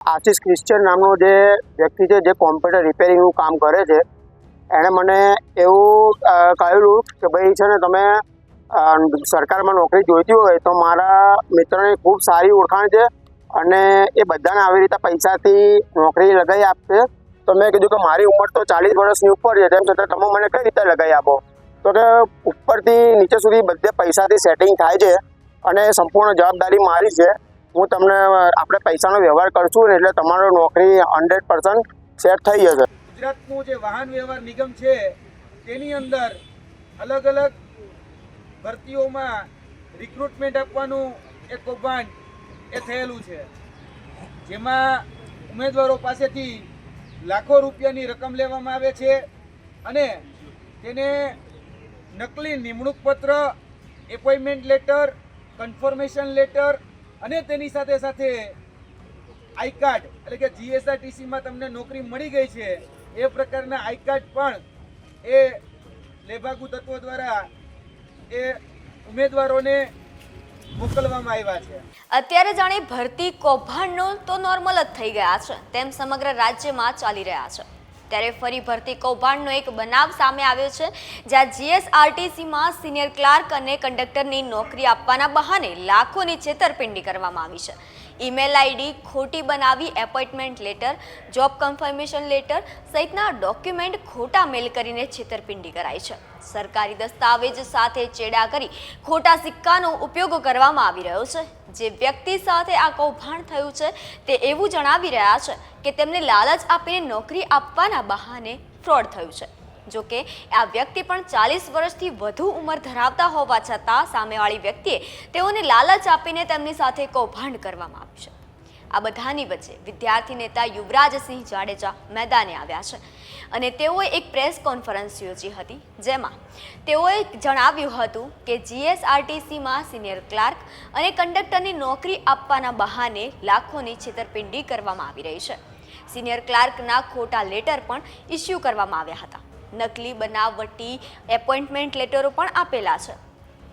Ashish Christian નામનો જે વ્યક્તિ છે, જે કોમ્પ્યુટર રિપેરિંગનું કામ કરે છે, એણે મને એવું કહેલું કે ભાઈ, છે ને, તમે સરકારમાં નોકરી જોઈતી હોય તો મારા મિત્રની ખૂબ સારી ઓળખાણ છે અને એ બધાને આવી રીતે પૈસાથી નોકરી લગાવી આપશે. તો મેં કીધું કે મારી ઉંમર તો ચાલીસ વર્ષની ઉપર છે, તેમ છતાં તમે મને કઈ રીતે લગાવી આપો? તો કે ઉપરથી નીચે સુધી બધે પૈસાથી સેટિંગ થાય છે અને સંપૂર્ણ જવાબદારી મારી છે. હું તમને આપણે પૈસાનો વ્યવહાર કરશું એટલે તમારો નોકરી હંડ્રેડ પર્સન્ટ સેટ થઈ જશે. ગુજરાતનું જે વાહન વ્યવહાર નિગમ છે, તેની અંદર અલગ અલગ ભરતીઓમાં રિક્રુટમેન્ટ આપવાનું એક કૌભાંડ એ થયેલું છે. જેમાં ઉમેદવારો પાસેથી લાખો રૂપિયાની રકમ લેવામાં આવે છે અને તેને નકલી નિમણૂક પત્ર એપોઇન્ટમેન્ટ લેટર કન્ફર્મેશન લેટર અને તેની સાથે સાથે આઈ કાર્ડ એટલે કે જીએસઆરટીસીમાં તમને નોકરી મળી ગઈ છે, એ પ્રકારના આઈ કાર્ડ પણ એ લેભાગુ તત્વો દ્વારા એ ઉમેદવારોને મોકલવામાં આવ્યા છે. અત્યારે જાણે ભરતી કૌભાંડનો તો નોર્મલ જ થઈ ગયા છે, તેમ સમગ્ર રાજ્યમાં ચાલી રહ્યા છે. ત્યારે ફરી ભરતી કૌભાંડનો એક બનાવ સામે આવ્યો છે, જ્યાં જીએસઆરટીસીમાં સિનિયર ક્લાર્ક અને કંડક્ટરની નોકરી આપવાના બહાને લાખોની છેતરપિંડી કરવામાં આવી છે. ઈમેલ આઈડી ખોટી બનાવી, appointment letter, job confirmation letter સહિતના ડોક્યુમેન્ટ ખોટા મેલ કરીને છેતરપિંડી કરાઈ છે. સરકારી દસ્તાવેજ સાથે ચેડા કરી ખોટા સિક્કાનો ઉપયોગ કરવામાં આવી રહ્યો છે. જે વ્યક્તિ સાથે આ કૌભાંડ થયું છે તે એવું જણાવી રહ્યા છે કે તેમને લાલચ આપીને નોકરી આપવાના બહાને ફ્રોડ થયું છે. જો કે આ વ્યક્તિ પણ ચાલીસ વર્ષથી વધુ ઉંમર ધરાવતા હોવા છતાં સામેવાળી વ્યક્તિએ તેઓને લાલચ આપીને તેમની સાથે કૌભાંડ કરવામાં આવ્યું છે. આ બધાની વચ્ચે વિદ્યાર્થી નેતા યુવરાજસિંહ જાડેજા મેદાને આવ્યા છે અને તેઓએ એક પ્રેસ કોન્ફરન્સ યોજી હતી જેમાં તેઓએ જણાવ્યું હતું કે જીએસઆરટીસીમાં સિનિયર ક્લાર્ક અને કંડક્ટરની નોકરી આપવાના બહાને લાખોની છેતરપિંડી કરવામાં આવી રહી છે. સિનિયર ક્લાર્કના ખોટા લેટર પણ ઇસ્યુ કરવામાં આવ્યા હતા. નકલી બનાવટી એપોઇન્ટમેન્ટ લેટરો પણ આપેલા છે.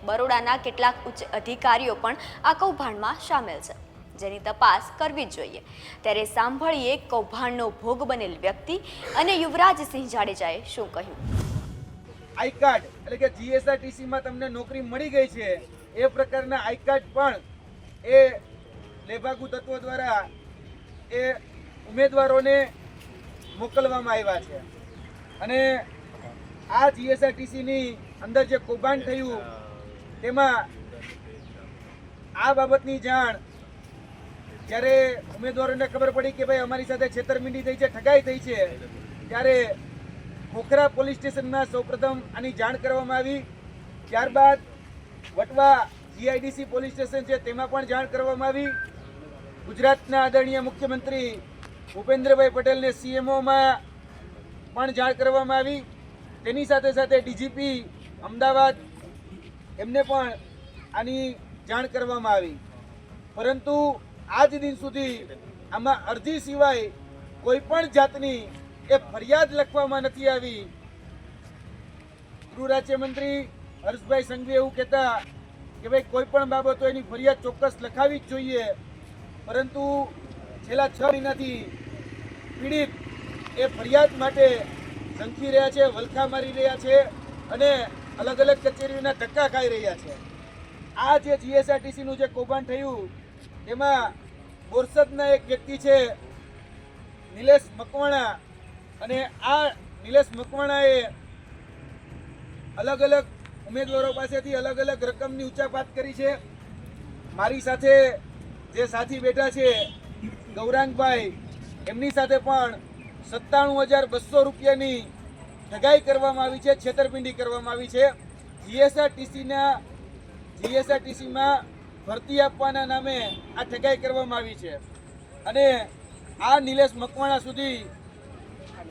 બરોડાના કેટલાક ઉચ્ચ અધિકારીઓ પણ આ કૌભાંડમાં સામેલ છે. જેની તપાસ કરવી જોઈએ. ત્યારે સાંભળીએ કૌભાંડનો ભોગ બનેલ વ્યક્તિ અને યુવરાજસિંહ જાડેજાએ શું કહ્યું? આઈ કાર્ડ, એટલે કે જીએસઆરટીસીમાં તમને નોકરી મળી ગઈ છે. એ પ્રકારના આઈ કાર્ડ પણ એ લેભાગુ તત્વો દ્વારા એ ઉમેદવારોને મોકલવામાં આવ્યા છે. અને આ જીએસઆરટીસીની અંદર જે કૌભાંડ થયું, તેમાં આ બાબતની જાણ જ્યારે ઉમેદવારોને ખબર પડી કે ભાઈ અમારી સાથે છેતરમિંડી થઈ છે, ઠગાઈ થઈ છે, ત્યારે ખોખરા પોલીસ સ્ટેશનમાં સૌપ્રથમ આની જાણ કરવામાં આવી. ત્યારબાદ વટવા જીઆઈડીસી પોલીસ સ્ટેશન છે, તેમાં પણ જાણ કરવામાં આવી. ગુજરાતના આદરણીય મુખ્યમંત્રી ભૂપેન્દ્રભાઈ પટેલને સીએમઓમાં પણ જાણ કરવામાં આવી. તેની સાથે સાથે ડીજીપી અમદાવાદ, એમને પણ આની જાણ કરવામાં આવી. પરંતુ આજ દિન સુધી આમાં અરજી સિવાય કોઈ પણ જાતની એ ફરિયાદ લખવામાં નથી આવી. ગૃહ રાજ્યમંત્રી હર્ષભાઈ સંઘવી એવું કહેતા કે ભાઈ કોઈ પણ બાબતો એની ફરિયાદ ચોક્કસ લખાવી જ જોઈએ. પરંતુ છેલ્લા છ મહિનાથી પીડિત એ ફરિયાદ માટે ઝંખી રહ્યા છે, વલખા મારી રહ્યા છે અને અલગ અલગ કચેરીઓના ધક્કા ખાઈ રહ્યા છે. આ જે જીએસઆરટીસીનું જે કૌભાંડ થયું, તેમાં બોરસદના એક વ્યક્તિ છે, નિલેશ મકવાણા. અને આ નિલેશ મકવાણાએ અલગ અલગ ઉમેદવારો પાસેથી અલગ અલગ રકમની ઉચ્ચાપાત કરી છે. મારી સાથે જે સાથી બેઠા છે ગૌરાંગભાઈ, એમની સાથે પણ સત્તાણું હજાર બસો રૂપિયાની ઠગાઈ કરવામાં આવી છે, છેતરપિંડી કરવામાં આવી છે. જીએસઆરટીસીના, જીએસઆરટીસીમાં ભરતી આપવાના નામે આ ઠગાઈ કરવામાં આવી છે. અને આ નિલેશ મકવાણા સુધી,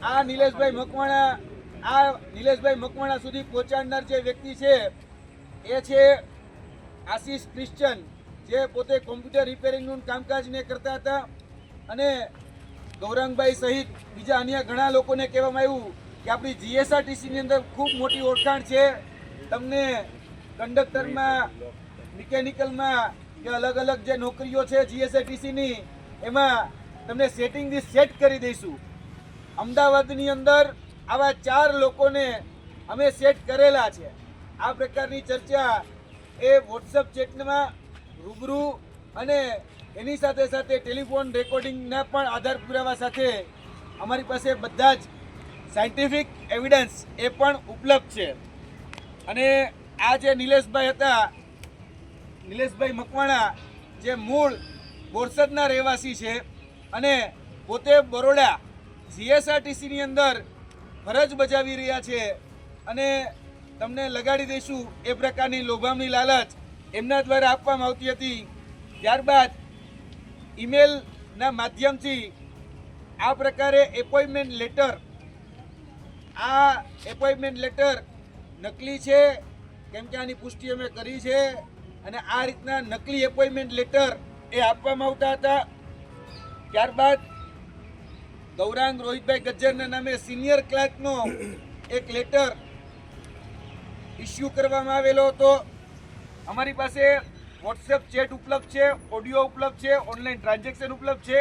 આ નિલેશભાઈ મકવાણા, આ નિલેશભાઈ મકવાણા સુધી પહોંચાડનાર જે વ્યક્તિ છે, એ છે આશીષ ક્રિશ્ચન. જે પોતે કોમ્પ્યુટર રિપેરિંગનું કામકાજને કરતા હતા અને ગૌરાંગભાઈ સહિત બીજા અન્ય ઘણા લોકોને કહેવામાં આવ્યું કે આપણી જીએસઆરટીસીની અંદર ખૂબ મોટી ઓળખાણ છે. તમને કંડક્ટરમાં, મિકેનિકલમાં કે અલગ અલગ જે નોકરીઓ છે જીએસઆરટીસીની એમાં તમને સેટિંગથી સેટ કરી દઈશું. અમદાવાદની અંદર આવા ચાર લોકોને અમે સેટ કરેલા છે. આ પ્રકારની ચર્ચા એ વોટ્સઅપ ચેટમાં રૂબરૂ અને એની સાથે સાથે ટેલિફોન રેકોર્ડિંગના પણ આધાર પુરાવા સાથે અમારી પાસે બધા જ સાયન્ટિફિક એવિડન્સ એ પણ ઉપલબ્ધ છે. અને આ જે નિલેશભાઈ હતા, નિલેશભાઈ મકવાણા, જે મૂળ બોરસદના રહેવાસી છે અને પોતે બરોડા જીએસઆરટીસીની અંદર ફરજ બજાવી રહ્યા છે અને તમને લગાડી દઈશું એ પ્રકારની લોભામણી લાલચ એમના દ્વારા આપવામાં આવતી હતી. ત્યારબાદ ઈમેલના માધ્યમથી આ પ્રકારે એપોઇન્ટમેન્ટ લેટર આ એપોઇન્ટમેન્ટ લેટર નકલી છે, કેમ કે આની પુષ્ટિ અમે કરી છે અને આ રીતના નકલી એપોઇન્ટમેન્ટ લેટર એ આપવામાં આવતા હતા. ત્યારબાદ ગૌરાંગ રોહિતભાઈ ગજ્જરના નામે સિનિયર ક્લાર્કનો એક લેટર ઇસ્યુ કરવામાં આવેલો હતો. અમારી પાસે વોટ્સએપ ચેટ ઉપલબ્ધ છે, ઓડિયો ઉપલબ્ધ છે, ઓનલાઈન ટ્રાન્ઝેક્શન ઉપલબ્ધ છે.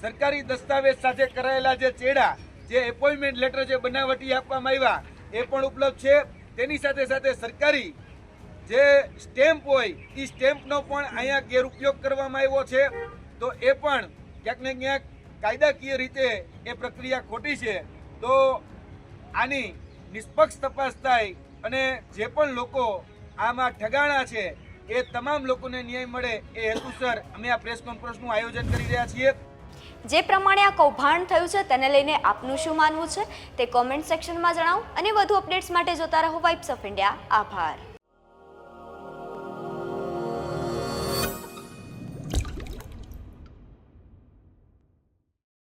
સરકારી દસ્તાવેજ સાથે કરાયેલા જે ચેડા, જે એપોઇન્ટમેન્ટ લેટર જે બનાવટી આપવામાં આવ્યા, એ પણ ઉપલબ્ધ છે. તેની સાથે સાથે સરકારી જે સ્ટેમ્પ હોય એ સ્ટેમ્પનો પણ અહીંયા ગેરઉપયોગ કરવામાં આવ્યો છે. તો એ પણ ક્યાંક ને ક્યાંક કાયદાકીય રીતે એ પ્રક્રિયા ખોટી છે. તો આની નિષ્પક્ષ તપાસ થાય અને જે પણ લોકો આમાં ઠગાણા છે. એ તમામ લોકોને ન્યાય મળે એ હેતુસર અમે આ પ્રેસ કોન્ફરન્સનું આયોજન કરી રહ્યા છીએ. જે પ્રમાણે આ કૌભાંડ થયું છે તેને લઈને આપનું શું માનવું છે તે કોમેન્ટ સેક્શનમાં જણાવો અને વધુ અપડેટ્સ માટે જોતા રહો વાઇબ્સ ઓફ ઇન્ડિયા આભાર.